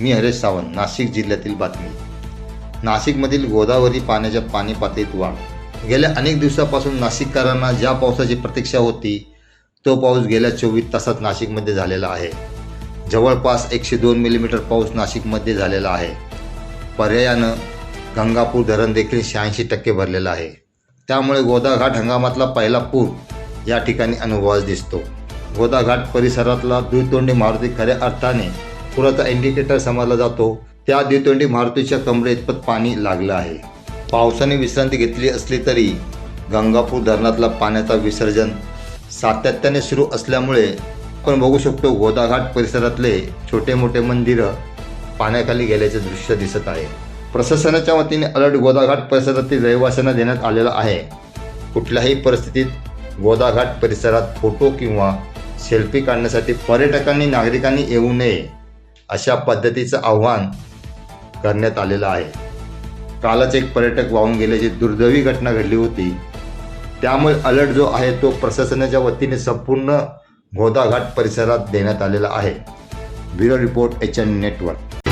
मी हरेश सावंत नाशिक जिल्ह्यातील बातमी. नाशिकमधील गोदावरी पाण्याच्या पाणी पातळीत वाढ. गेल्या अनेक दिवसापासून नाशिककरांना ज्या पावसाची प्रतीक्षा होती तो पाऊस गेल्या चोवीस तासात नाशिकमध्ये झालेला आहे. जवळपास एकशे दोन मिलीमीटर पाऊस नाशिकमध्ये झालेला आहे. पर्यायानं गंगापूर धरण देखील शहाऐंशी टक्के भरलेलं आहे. त्यामुळे गोदाघाट हंगामातला पहिला पूर या ठिकाणी अनुभवास दिसतो. गोदाघाट परिसरातला द्वितोंडी मारुती खऱ्या अर्थाने पुराचा इंडिकेटर समजला जातो. त्या द्वितोंडी मारुतीच्या कमरेइतपत पाणी लागलं आहे. पावसाने विश्रांती घेतली असली तरी गंगापूर धरणातला पाण्याचा विसर्जन सातत्याने सुरू असल्यामुळे आपण बघू शकतो गोदाघाट परिसरातले छोटे मोठे मंदिरं पाण्याखाली गेल्याचे दृश्य दिसत आहे. प्रशासनाच्या वतीने अलर्ट गोदाघाट परिसरातील रहिवाशांना देण्यात आलेला आहे. कुठल्याही परिस्थितीत गोदाघाट परिसरात फोटो किंवा सेल्फी काढण्यासाठी पर्यटकांनी नागरिकांनी येऊ नये. अशा पद्धतीचं आव्हान करण्यात आलेलं आहे. कालच एक पर्यटक वाहून गेल्याची दुर्दैवी घटना घडली होती. त्यामुळे अलर्ट जो आहे तो प्रशासनाच्या वतीने संपूर्ण गोदाघाट परिसरात देण्यात आलेला आहे. Bureau report H N network.